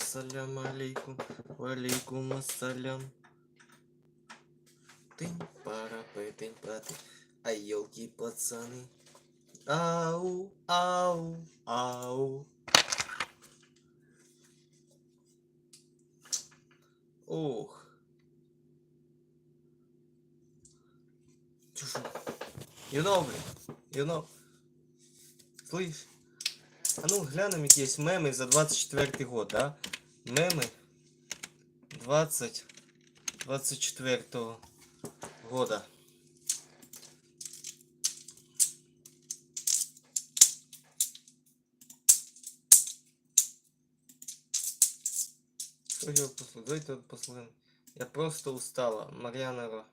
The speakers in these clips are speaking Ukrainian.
Ассалям алейкум, валейкум ассалям. Тынь, пара, тынь, паты, а елки пацаны. Ау, ау, ау. Ох. Чушу. You know, блин. You know. Слышь? А ну глянем якісь меми за 24 год, да? Меми 20 24 года. Що я послухаємо. Я просто устала. Мар'яна Ро.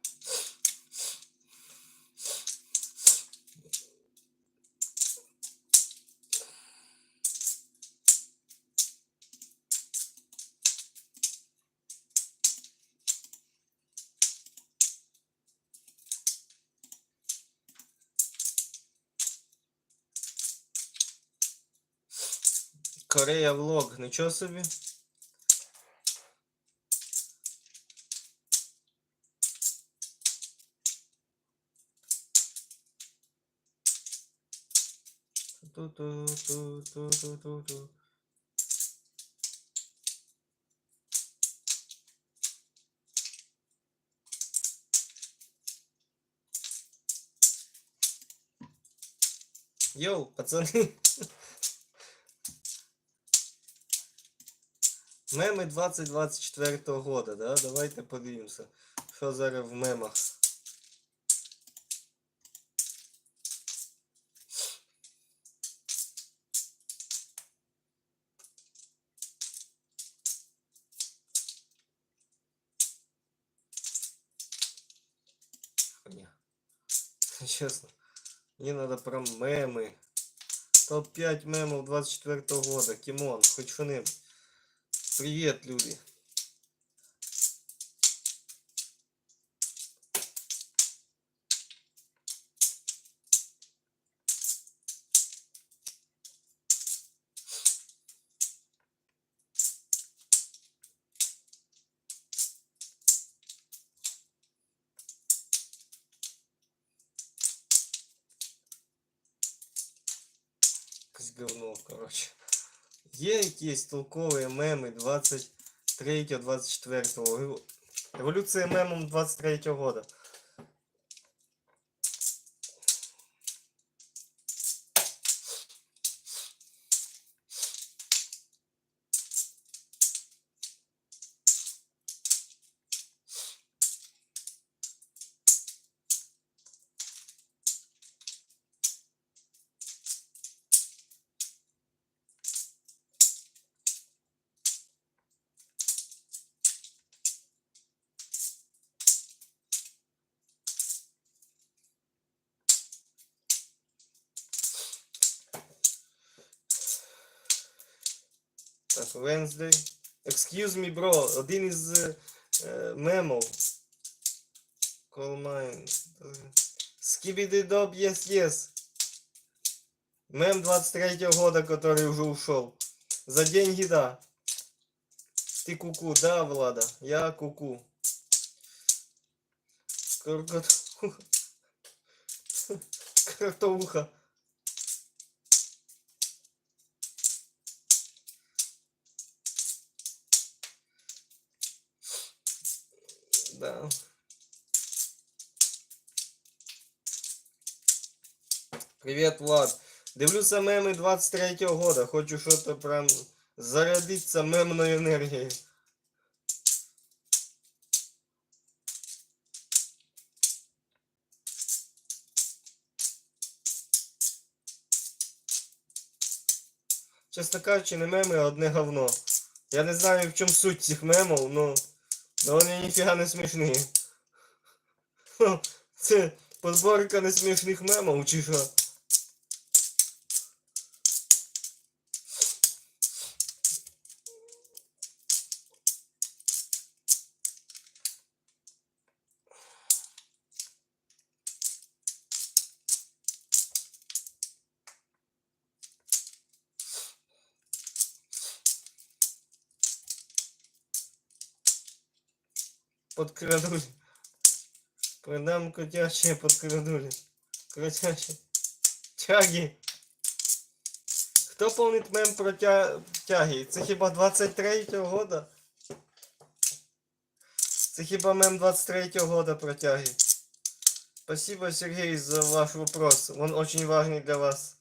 Корея влог, нічого собі. Ту-ту-ту-ту-ту-ту-ту. Йоу, пацани. Меми 2024 года, да? Давайте подивимося. Що зараз в мемах. Чесно. Мені надо про меми. Топ-5 мемов 24 года. Кимон, хоть что-нибудь. Привет, люди. Говно, коротше. Є якісь толкові меми 23-24 Революція мемом 23 года. Wednesday. Excuse me, bro. Один із е, мемов. Call mine. Skibidi доп, yes, yes. Мем 23 года, который уже ушел. За деньги, да. Ты куку, да, Влада? Я куку. Картоуха. Картоуха. Да. Привет, Влад. Дивлюся меми 23-го года. Хочу що-то прям зарядитися мемною енергією. Чесно кажучи, не меми, а одне говно. Я не знаю в чому суть цих мемов, ну. Но вони ніфіга не смішні. Це подборка несмішних мемів, чи що? Подкрадуль. Продам котячие подкрадули. Котячие. Тяги. Хто помнить мем про тя... тяги? Це хіба 23-го года? Це хіба мем 23-го года про тяги? Спасибо, Сергей, за ваш вопрос. Он очень важный для вас.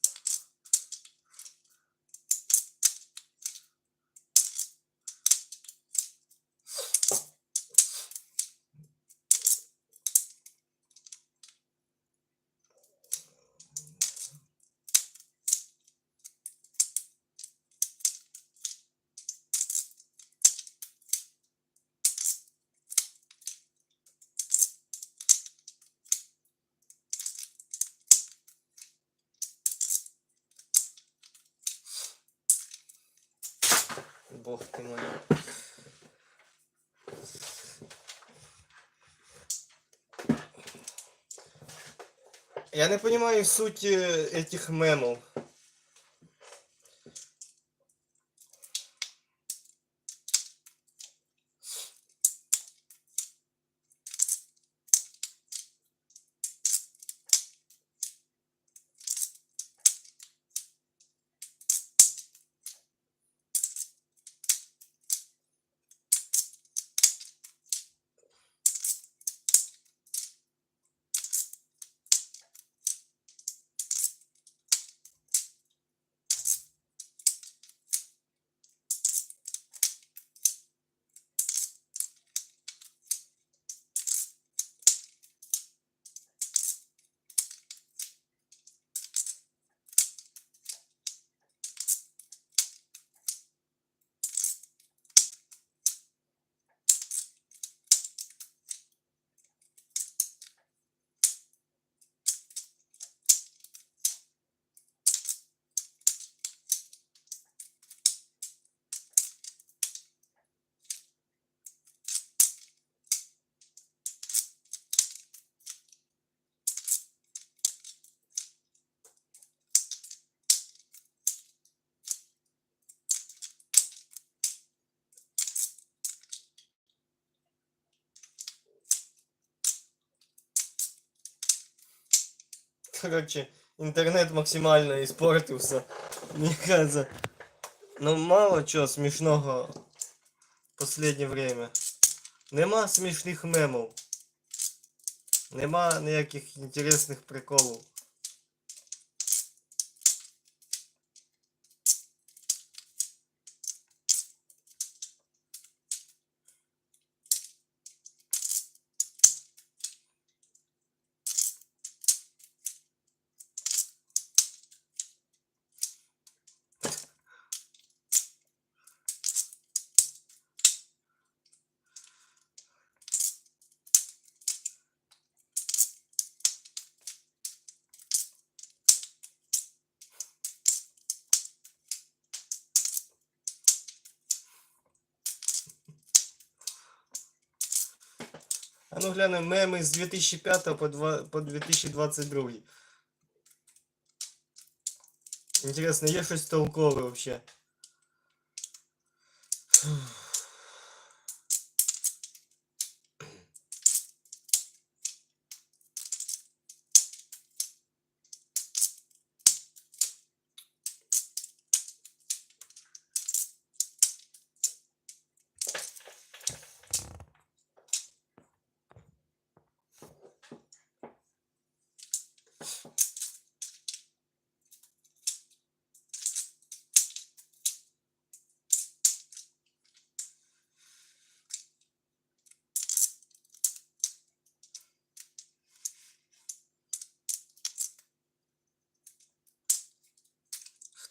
Бог ты мой. Я не понимаю суть э, этих мемов. Короче, интернет максимально испортился. Мне кажется. Ну мало чого смішного в последнее время. Нема смішних мемов. Нема ніяких інтересних приколів. Ну глянемо меми з 2005 по, 2, по 2022. Інтересно, є щось толкове вообще?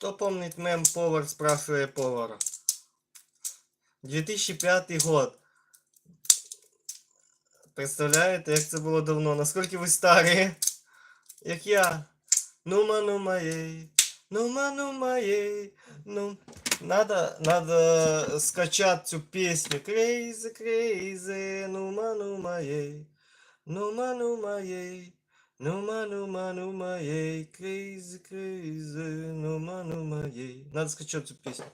Хто помнить мем повар спрашиває повара? 2005 год. Представляєте, як це було давно? Наскільки ви старі? Як я. Нума нума єй. Нума нума єй. Ну. Надо, надо скачать цю пісню. Crazy, crazy, нума нума єй. Нума нума єй. Нума нума нума єй. Crazy, crazy, нума нума єй. Надо скачать цю пісню.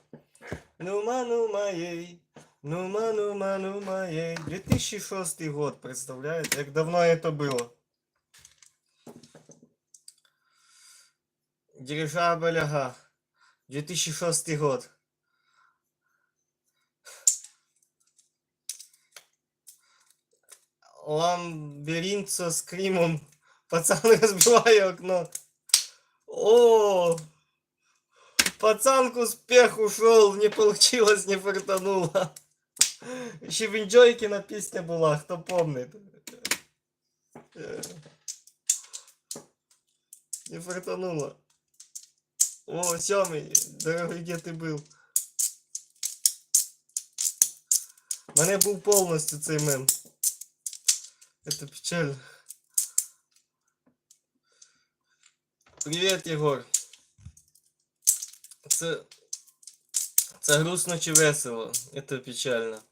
Нума нума єй. Нума, нума, нума, ей. 2006 год, представляете? Как давно это было? Дирижабль, ага. 2006 год. Лабиринт со скримом. Пацан разбивая окно. О, пацан к успеху шел, не получилось, не фартануло. Ще в Інджойкіна пісня була, хто помнить. Е. Не фартануло. О, сьомий, дорогой, де ти був? Мене був повністю цей мем. Это печально. Привіт, Єгор. Це. Це грустно чи весело? Это печально.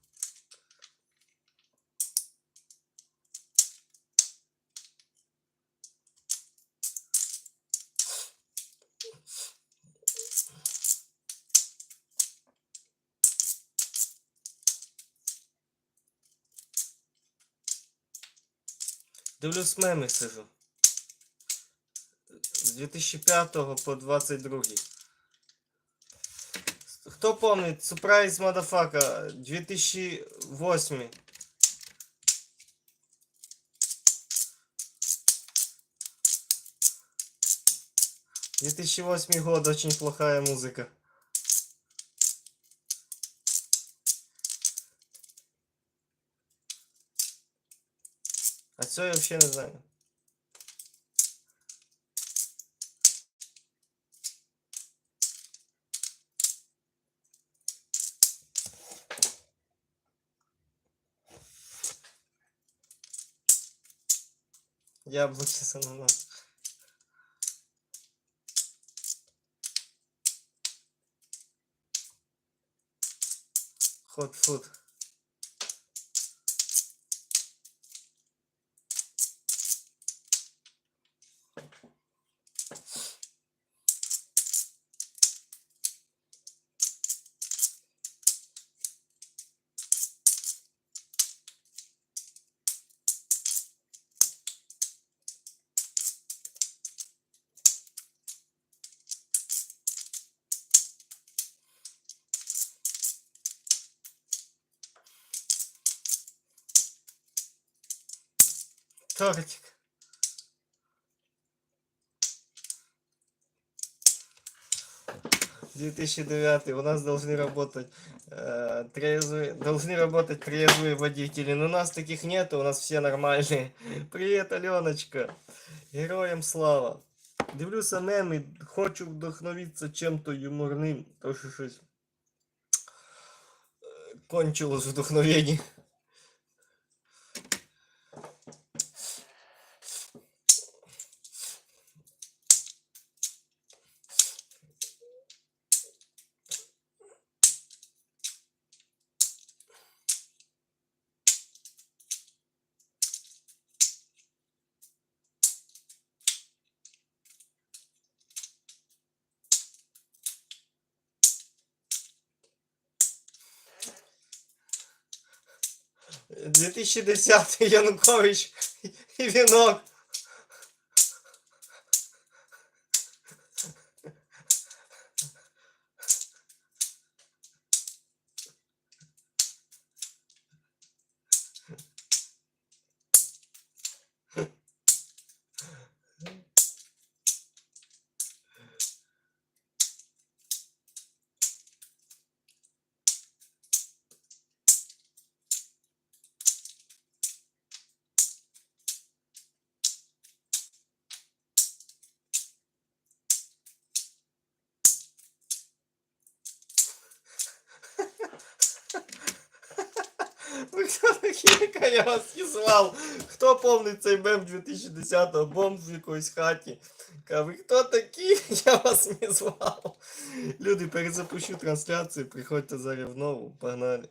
Дивлюсь меми сижу. З 2005 по 22. Хто помнить? Surprise Motherfucker 2008. Две тысячи восьмой год, очень плохая музыка. А це я вообще не знаю. Яблоки с ананасом. Hot food. Тортик. Тысячи девятый. У нас должны работать э, трезвые, должны работать трезвые водители. Но у нас таких нет, у нас все нормальные. Привет, Аленочка. Героям слава. Дивлюся меми, хочу вдохновитися чим-то юморним, то що щось е, кончилось вдохновення. 2010 Янукович і вінок. Такі, я вас не? Хто помнить цей мем 2010-го бомб в якоїсь хаті? Ви хто такі? Я вас не звав. Люди, перезапущу трансляцію, приходьте зараз в погнали.